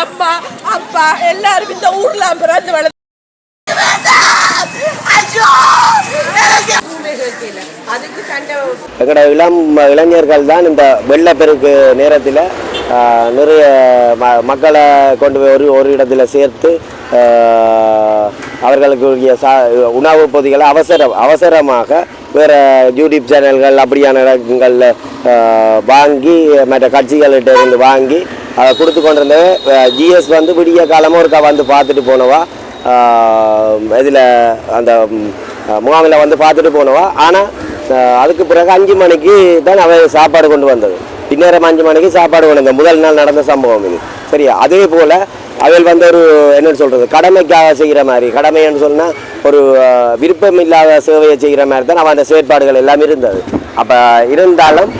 அம்மா அப்பா எல்லாரும் இந்த ஊர்ல பிறந்து வளர்ந்து எங்களோட இளம் இளைஞர்கள் தான் இந்த வெள்ளப்பெருக்கு நேரத்தில் நிறைய ம மக்களை கொண்டு போய் ஒரு ஒரு இடத்துல சேர்த்து அவர்களுக்கு சா உணவு பொதிகளை அவசர அவசரமாக வேறு யூடியூப் சேனல்கள் அப்படியான இடங்களில் வாங்கி மற்ற கட்சிகள்கிட்ட இருந்து வாங்கி அதை கொடுத்து கொண்டிருந்தேன் ஜிஎஸ் வந்து விடிய காலமாக ஒருக்கா வந்து பார்த்துட்டு போனவா? இதில் அந்த முகாமில் வந்து பார்த்துட்டு போனவா? ஆனால் அதுக்கு பிறகு அஞ்சு மணிக்கு தான் அவன் சாப்பாடு கொண்டு வந்தது. பின்னேரம் அஞ்சு மணிக்கு சாப்பாடு கொண்டு வந்தேன் முதல் நாள் நடந்த சம்பவம் இது. சரியா? அதே போல் அவள் வந்து ஒரு என்னென்னு சொல்கிறது கடமைக்காக செய்கிற மாதிரி. கடமைன்னு சொன்னால் ஒரு விருப்பம் இல்லாத சேவையை செய்கிற மாதிரி தான் அவன் அந்த செயற்பாடுகள் எல்லாம் இருந்தது. அப்போ இருந்தாலும்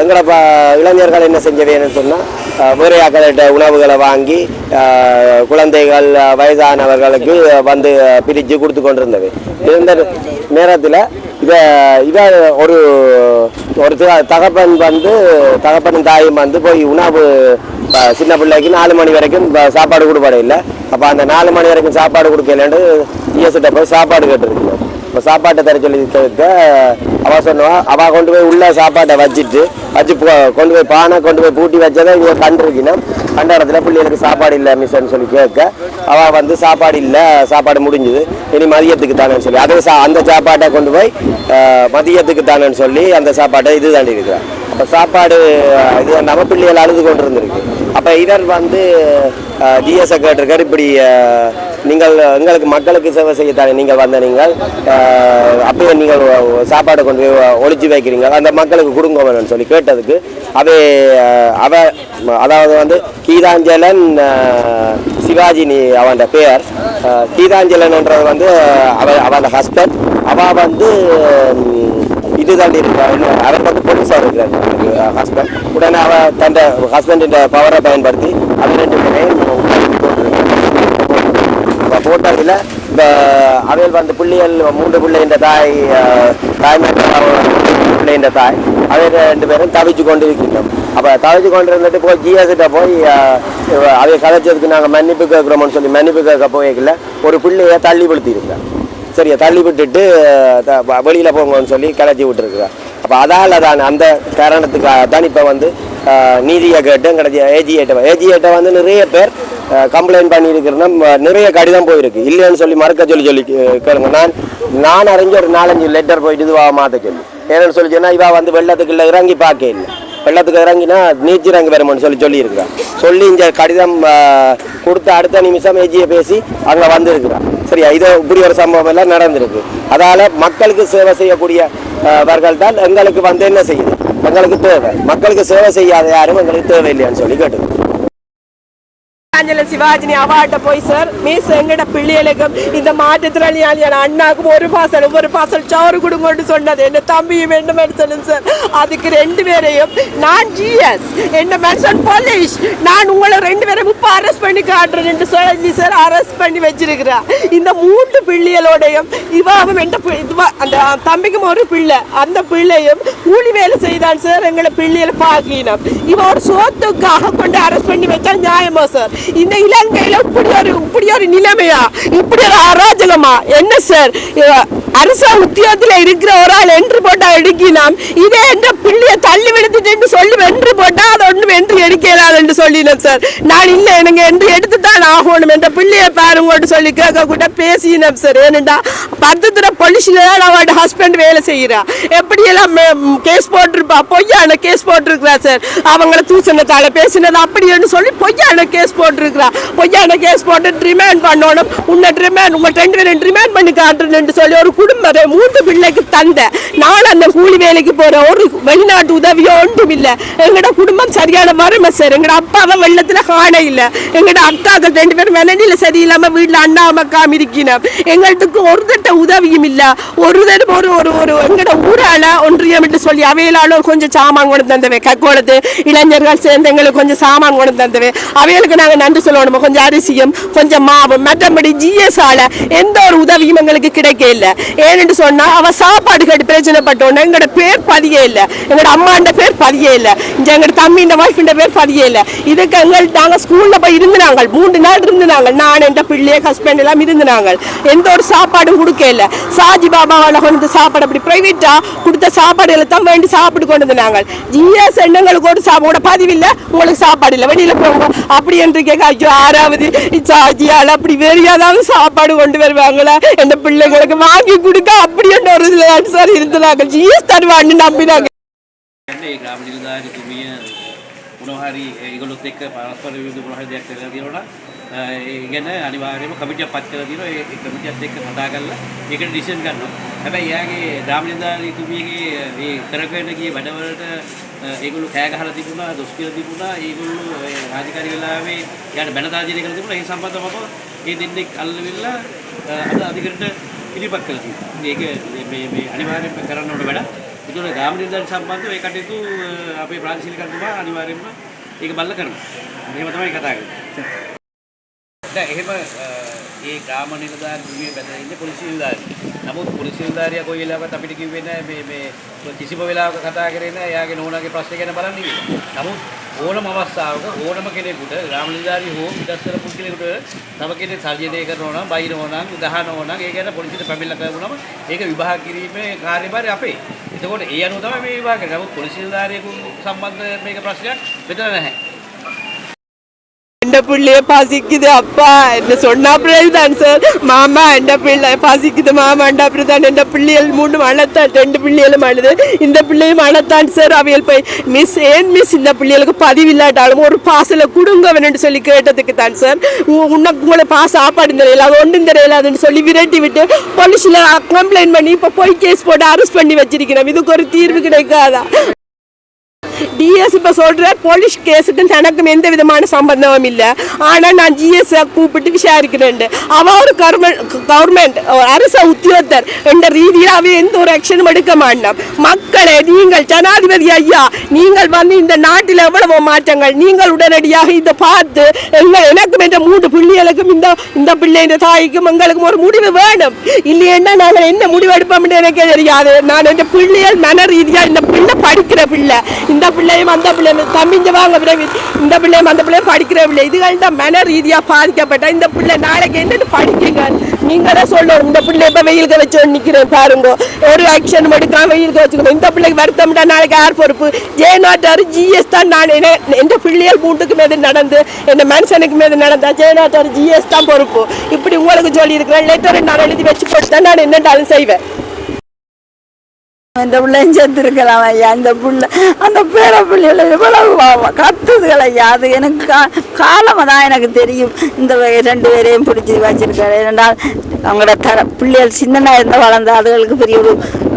எங்களோட எங்களை ப இளைஞர்கள் என்ன செஞ்சவேன்னு சொன்னால் வேறு உணவுகளை வாங்கி குழந்தைகள் வயதானவர்களுக்கு வந்து பிரித்து கொடுத்து கொண்டிருந்தது. இந்த நேரத்தில் இதை இதை ஒரு ஒரு தகப்பன் வந்து தகப்பனும் தாயும் வந்து போய் உணவு சின்ன பிள்ளைக்கு நாலு மணி வரைக்கும் சாப்பாடு கொடுப்பாடு இல்லை. அப்போ அந்த நாலு மணி வரைக்கும் சாப்பாடு கொடுக்கலன்ட்டு இஎஸ்கிட்ட போய் சாப்பாடு கேட்டிருக்கோம் இப்போ சாப்பாட்டை தர சொல்லி கேட்க அவள் சொன்னா அவள் கொண்டு போய் உள்ள சாப்பாட்டை வச்சுட்டு வச்சு கொண்டு போய் பானை கொண்டு போய் பூட்டி வச்சாதான் இவங்க கண்டிருக்கணும் கண்ட இடத்துல பிள்ளைகளுக்கு சாப்பாடு இல்லை மிஸ்ன்னு சொல்லி கேட்க அவள் வந்து சாப்பாடு இல்லை சாப்பாடு முடிஞ்சுது இனி மதியத்துக்கு தானேன்னு சொல்லி. அதே சா அந்த சாப்பாட்டை கொண்டு போய் மதியத்துக்கு தானேன்னு சொல்லி அந்த சாப்பாட்டை இது தாண்டி இருக்கிறான் அப்போ சாப்பாடு இது நம்ம பிள்ளைகள் அழுது கொண்டு இருந்திருக்கு அப்போ இவர் வந்து ஜிஎஸ்ஐ கேட்டிருக்காரு இப்படி நீங்கள் எங்களுக்கு மக்களுக்கு சேவை செய்யத்தானே நீங்கள் வந்த நீங்கள்? அஹ், அப்படியே நீங்கள் சாப்பாடு கொண்டு போய் ஒளிச்சு வைக்கிறீங்க. அந்த மக்களுக்கு கொடுங்க வேணும்னு சொல்லி கேட்டதுக்கு. அவை அவ அதாவது வந்து கீதாஞ்சலன் சிவாஜினி அவன் பெயர். கீதாஞ்சலன்ன்றது வந்து அவ அவன் ஹஸ்பண்ட் அவ வந்து இதுதான் இருக்கிறார் அவர் வந்து போலீஸாக இருக்கிறார். ஹஸ்பண்ட் உடனே அவ தன் ஹஸ்பண்டின் பவரை பயன்படுத்தி அவர் ரெண்டு பேரையும் இப்போ இந்த அவையில் வந்து பிள்ளைகள் மூன்று பிள்ளைன்ற தாய் அஹ், பிள்ளை பிள்ளைன்ற தாய். அதை ரெண்டு பேரும் தவிச்சு கொண்டு இருக்கின்றோம் அப்போ தவிச்சு கொண்டு இருந்துட்டு போய் ஜிஎஸ்கிட்ட போய் அவையை கதைச்சதுக்கு நாங்கள் மன்னிப்பு கேட்குறோம்னு சொல்லி மன்னிப்பு கேட்க போய்க்கல ஒரு பிள்ளையை தள்ளி விழுத்திருக்கிறேன் சரியா தள்ளி விட்டுட்டு வெளியில் போங்கன்னு சொல்லி கிளச்சி விட்டுருக்குறேன் அப்போ அதால் தான் அந்த காரணத்துக்காக தான் இப்போ வந்து நீதியை கேட்டு கிடைச்சி ஏஜிஏட்டை ஏஜிஏட்டை வந்து நிறைய பேர் கம்ப்ளைண்ட் பண்ணியிருக்கிறோம் நிறைய கடிதம் போயிருக்கு. இல்லைன்னு சொல்லி மறக்க சொல்லி சொல்லி கேளுங்க. நான் நான் அறிஞ்ச ஒரு நாலஞ்சு லெட்டர் போயிட்டு இதுவாக மாற்ற சொல்லி ஏன்னு சொல்லி சொன்னால் இவா வந்து வெள்ளத்துக்குள்ள இறங்கி பார்க்க இல்லை வெள்ளத்துக்கு இறங்கினா நீச்சி இறங்கி வருமான்னு சொல்லி சொல்லியிருக்கிறான் சொல்லி இந்த கடிதம் கொடுத்த அடுத்த நிமிஷம் ஏஜியை பேசி அங்கே வந்திருக்கிறான் சரியா? இது இப்படி ஒரு சம்பவம் எல்லாம் நடந்திருக்கு. அதால் மக்களுக்கு சேவை செய்யக்கூடிய தான் எங்களுக்கு வந்து என்ன செய்யுது? எங்களுக்கு தேவை. மக்களுக்கு சேவை செய்யாத யாரும் எங்களுக்கு தேவை இல்லையான்னு சொல்லி கேட்டு ஆஞ்சல சிவாஜினி அவார்ட்ட போய் சார் மீஸ் எங்கட பிள்ளைகளுக்கும் இந்த மாற்றுத்திறனாளியான அண்ணாக்கும் ஒரு பாசல் ஒரு பாசல் சோறு கொடுங்கன்னு சொன்னது என்ன தம்பியும் என்ன மனுஷனும் சார் அதுக்கு ரெண்டு பேரையும் நான் ஜிஎஸ் என்ன மனுஷன் போலீஸ் நான் உங்களை ரெண்டு பேரும் இப்போ அரெஸ்ட் பண்ணி காட்டுறேன் சொல்லி சார் அரெஸ்ட் பண்ணி வச்சிருக்கிறா இந்த மூன்று பிள்ளைகளோடையும் இவாவும் எந்த இதுவா அந்த தம்பிக்கும் ஒரு பிள்ளை அந்த பிள்ளையும் கூலி வேலை செய்தான் சார் எங்களை பிள்ளைகளை பார்க்கணும் இவ ஒரு சோத்துக்காக கொண்டு அரெஸ்ட் பண்ணி வச்சா நியாயமா சார் இந்த இலங்கையில இப்படி ஒரு இப்படி ஒரு நிலைமையா? இப்படி ஒரு அராஜகமா? என்ன சார்? இவ- அரச இருக்கிற ஒரு ஆள் என்று போட்டா எடுக்கினாம் இதே என்ற பிள்ளைய தள்ளி விடுத்துட்டு சொல்லி வென்று போட்டா அது ஒன்று என்று சொல்லினேன் சார். நான் இல்லை எனக்கு என்று எடுத்து தான் ஆகணும் என்ற பிள்ளைய பாருங்கன்னு சொல்லி கேட்க கூட பேசினேன் சார். ஏனண்டா பத்தத்துல பொலிஷில் தான் அவட ஹஸ்பண்ட் வேலை செய்கிறா எப்படியெல்லாம் கேஸ் போட்டிருப்பா? பொய்யான கேஸ் போட்டிருக்கிறா சார். அவங்கள தூசணத்தால பேசினது அப்படின்னு சொல்லி பொய்யான கேஸ் போட்டிருக்கிறா. பொய்யான கேஸ் போட்டு ரிமாண்ட் பண்ணணும். உன்னை ட்ரிமேண்ட் உங்கள் ரெண்டு பேரும் ரிமைண்ட் பண்ணி காட்டுறேன்னு சொல்லி ஒரு குடும்பம் மூன்று பிள்ளைக்கு தந்த. நான் அந்த கூலி வேலைக்கு போகிற ஒரு வெளிநாட்டு உதவியோ ஒன்றும் இல்லை. எங்களோட குடும்பம் சரியான வறுமை சார். எங்கட அப்பாவை வெள்ளத்துல காண இல்ல. எங்கட அக்காக்கள் ரெண்டு பேரும் மனநில சரியில்லாம வீட்டுல அண்ணா அம்மாக்காம இருக்கணும் எங்களுக்கு ஒரு தட்ட உதவியும் இல்ல. ஒரு தடவை ஒரு ஒரு ஒரு எங்கட ஊரால ஒன்றியம் விட்டு சொல்லி அவையிலால கொஞ்சம் சாமான் கொண்டு தந்தவை. கக்கோளத்து இளைஞர்கள் சேர்ந்து எங்களுக்கு கொஞ்சம் சாமான் கொண்டு தந்தவை. அவைகளுக்கு நாங்க நன்றி சொல்லணுமா? கொஞ்சம் அரிசியும் கொஞ்சம் மாவும் மற்றபடி ஜிஎஸ் ஆல எந்த ஒரு உதவியும் எங்களுக்கு கிடைக்க இல்லை. ஏன்னு சொன்னா அவ சாப்பாடு கேட்டு பிரச்சனைப்பட்டோன்னா எங்களோட பேர் பதியே இல்லை. எங்களோட அம்மாண்ட பேர் பதியே இல்லை. இங்க எங்களோட தம்பி இந்த பேர் பதியே இல்லை. இதுக்கு எங்கள் நாங்கள் ஸ்கூலில் போய் இருந்தாங்க மூன்று நாள் இருந்தாங்க நான் என் பிள்ளைய ஹஸ்பண்ட் எல்லாம் இருந்தாங்க எந்த ஒரு சாப்பாடும் கொடுக்கல. சாஜி பாபாவால கொண்டு சாப்பாடு அப்படி பிரைவேட்டா கொடுத்த சாப்பாடுகளை தான் வேண்டி சாப்பிட்டு கொண்டு வந்தாங்க ஜிஎஸ் எண்ணங்களுக்கு ஒரு சாப்பாடு பதிவில்லை. உங்களுக்கு சாப்பாடு இல்லை. வெளியில் போங்க. அப்படி என்று கேட்க ஐயோ ஆறாவது. சாஜியால் அப்படி வேறு ஏதாவது சாப்பாடு கொண்டு வருவாங்களா? என் பிள்ளைங்களுக்கு வாங்கி கொடுக்க அப்படி என்ற ஒரு இதுல சார் இருந்தாங்க ஜிஎஸ் தருவான்னு நம்பினாங்க. කියන්නේ ඒ ග්‍රාම නිලධාරිතුමිය මොනවා හරි ඒගොල්ලොත් එක්ක පරස්පර විරුද්ධ මොනවා හරි දෙයක් කරලා තියෙනවා නම් ඒ ගැන අනිවාර්යයෙන්ම කමිටියක් පත් කරලා තියෙනවා. ඒ ඒ කමිටියත් එක්ක කතා කරලා ඒකට ඩිසිෂන් ගන්නවා. හැබැයි එයාගේ ග්‍රාම නිලධාරිතුමියගේ ඒ කරගෙන ගිය වැඩවලට ඒගොල්ලෝ කෑ ගහලා තිබුණා දොස් කියලා තිබුණා. ඒගොල්ලෝ ඒ රාජකාරී වෙලාවේ එයාට බැන තාජනය කරලා තිබුණා. ඒ සම්බන්ධව මම ඒ දෙන්නෙක් අල්ලවිලා අද අධිකරණයට ඉදිරිපත් කළා තියෙනවා. මේක මේ මේ අනිවාර්යයෙන්ම කරන්න ඕන වැඩක්. ඒතකොට ග්‍රාම නිලධාරි සම්බන්ධව ඒ කටයුතු අ, අපේ ප්‍රාදේශීය කර්තෘමා අනිවාර්යයෙන්ම ඒක බලලා කරනවා. මෙහෙම තමයි කතා කරන්නේ. දැන් එහෙම අ, ඒ ග්‍රාම නිලධාරි භූමියේ බැඳලා ඉන්නේ පොලිසිය නිලධාරි. නමුත් පොලිසිය නිලධාරියා කොයි වෙලාවකත් අපිට කිව්වේ නැහැ මේ මේ කිසිම වෙලාවක කතා කරේ නැහැ එයාගේ නෝනාගේ ප්‍රශ්නේ ගැන බලන්න කියලා. නමුත් ඕනම අවස්ථාවක ඕනම කෙනෙකුට ග්‍රාම නිලධාරි හෝ විදස්සන පුද්ගලයෙකුට තව කෙනෙක් සර්ජනය කරනවා නම් බයිනවා නම් ගහනවා නම් ඒ ගැන පොලිසියට පැමිණිල්ල කරමුනම ඒක විභාග කිරීමේ කාර්යභාරය අපේ. එතකොට ඒ අනුව තමයි මේ විභාග කරන්නේ. නමුත් පොලිසිය නිලධාරියෙකු සම්බන්ධ මේක ප්‍රශ්නයක් මෙතන නැහැ. என் பிள்ளைய பசிக்குது அப்பா என்ன சொன்னா தான் சார் மாமா என் பிள்ளை பசிக்குது மாமா எந்த அப்படிதான் எந்த பிள்ளைகள் மூணு அழத்தான் ரெண்டு பிள்ளைகளும் அழுது இந்த பிள்ளையும் அழத்தான் சார் அவையில் போய் மிஸ் ஏன் மிஸ் இந்த பிள்ளைகளுக்கு பதிவில்லாட்டாலும் ஒரு பாசல கொடுங்க வேணும்னு சொல்லி கேட்டதுக்கு தான் சார் உனக்கு உங்களை பா சாப்பாடு தெரியல அது ஒன்றும் தெரியலாதுன்னு சொல்லி விரட்டி விட்டு போலீஸில் கம்ப்ளைண்ட் பண்ணி இப்போ போய் கேஸ் போட்டு அரெஸ்ட் பண்ணி வச்சிருக்கிறோம் இதுக்கு ஒரு தீர்வு கிடைக்காதா டிஎஸ் இப்போ சொல்ற போலீஸ் கேஸுக்கும் தனக்கும் எந்த விதமான சம்பந்தமும் இல்லை. ஆனால் நான் ஜிஎஸ் கூப்பிட்டு விசாரிக்கிறேன். அவ ஒரு கவர்மெண்ட் கவர்மெண்ட் அரச உத்தியோகத்தர் என்ற ரீதியில் அவ எந்த ஒரு ஆக்ஷனும் எடுக்க மாட்டோம் மக்களே நீங்கள் ஜனாதிபதி ஐயா நீங்கள் வந்து இந்த நாட்டில் எவ்வளவு மாற்றங்கள் நீங்கள் உடனடியாக இதை பார்த்து எங்கள் எனக்கும் என்ற மூன்று பிள்ளைகளுக்கும் இந்த இந்த பிள்ளை இந்த தாய்க்கும் எங்களுக்கும் ஒரு முடிவு வேணும். இல்லையென்னா நாங்கள் என்ன முடிவு எடுப்போம்னு எனக்கே தெரியாது. நான் என் பிள்ளைகள் மன ரீதியாக இந்த பிள்ளை படிக்கிற பிள்ளை இந்த பிள்ளையும் அந்த பிள்ளையும். தம்பிஞ்ச வாங்க விரைவி இந்த பிள்ளையும் அந்த பிள்ளையும் படிக்கிற பிள்ளை. இதுகள் தான் மன ரீதியாக பாதிக்கப்பட்ட இந்த பிள்ளை. நாளைக்கு என்னன்னு படிக்குங்க. நீங்கள் தான் சொல்லணும். இந்த பிள்ளை இப்போ வெயிலுக்கு வச்சு நிற்கிறேன் பாருங்க. ஒரு ஆக்ஷன் எடுக்காம வெயிலுக்கு வச்சுக்கணும். இந்த பிள்ளைக்கு வருத்தம்டா நாளைக்கு யார் பொறுப்பு ஜே நாட்டார் ஜிஎஸ் தான் நான் என்ன எந்த பிள்ளைகள் மூட்டுக்கு மேது நடந்து என் மனுஷனுக்கு மேது நடந்தா ஜே நாட்டார் ஜிஎஸ் தான் பொறுப்பு. இப்படி உங்களுக்கு சொல்லி இருக்கிறேன் லெட்டர் நான் எழுதி வச்சு போட்டு தான் நான் என்னென்றாலும் செய்வேன். இந்த பிள்ளையும் செத்துருக்கலாம் ஐயா இந்த பிள்ளை. அந்த பேர பிள்ளைகளை எவ்வளவு கத்துதுகள் ஐயா அது எனக்கு கா காலமாக தான் எனக்கு தெரியும். இந்த ரெண்டு பேரையும் பிடிச்சி வச்சிருக்காரு. ஏனென்றால் அவங்களோட தர பிள்ளைகள் சின்னனாக இருந்தால் வளர்ந்த அதுகளுக்கு பெரிய ஒரு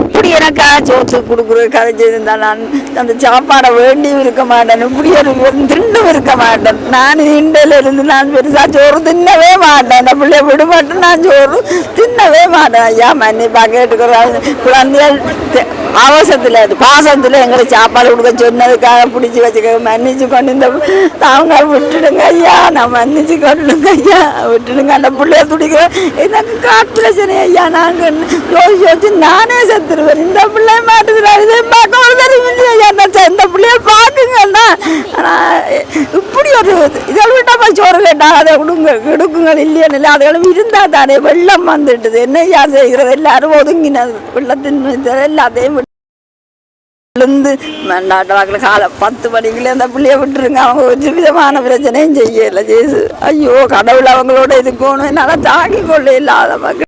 இப்படி எனக்காக சோத்து கொடுக்குற கதை நான் அந்த சாப்பாடை வேண்டியும் இருக்க மாட்டேன். இப்படி ஒரு திண்டும் இருக்க மாட்டேன். நான் இண்டையில இருந்து நான் பெருசாக சோறு தின்னவே மாட்டேன். அந்த பிள்ளைய விட மாட்டேன் நான் சோறு தின்னவே மாட்டேன். ஐயா மன்னிப்பா கேட்டுக்கிறேன் குழந்தைகள் தெ- அவசரத்தில் பாசத்தில் எங்களுக்கு சாப்பாடு கொடுக்க சொன்னதுக்காக பிடிச்சி வச்சுக்க மன்னிச்சு கொண்டு இந்த அவங்க விட்டுடுங்க ஐயா. நான் மன்னிச்சு கொண்டுடுங்க ஐயா. விட்டுடுங்க அந்த பிள்ளைய துடிக்கிறேன். எனக்கு காற்று பிரச்சனை ஐயா. நாங்கள் யோசிச்சு நானே நானே ஒருவர் இந்த பிள்ளை மாட்டுக்கிறார் இதை பார்க்க ஒரு தடவை இல்லையா இந்த பிள்ளைய பார்க்குங்கண்ணா ஆனால் இப்படி ஒரு இதில் விட்டா போய் சோறு கேட்டா அதை கொடுங்க கொடுக்குங்கள் இல்லையா இல்லை அதுகளும் இருந்தால் தானே வெள்ளம் வந்துட்டுது என்ன ஐயா செய்கிறது? எல்லாரும் ஒதுங்கினது வெள்ளத்தின் எல்லாத்தையும் விழுந்து நாட்டு வாக்கில் காலை பத்து மணிக்குள்ளே அந்த பிள்ளைய விட்டுருங்க. அவங்க ஒரு விதமான பிரச்சனையும் செய்யலை. ஜேசு ஐயோ கடவுள் அவங்களோட இருக்கணும் என்னால் தாங்கிக் கொள்ள இல்லாத மக்கள்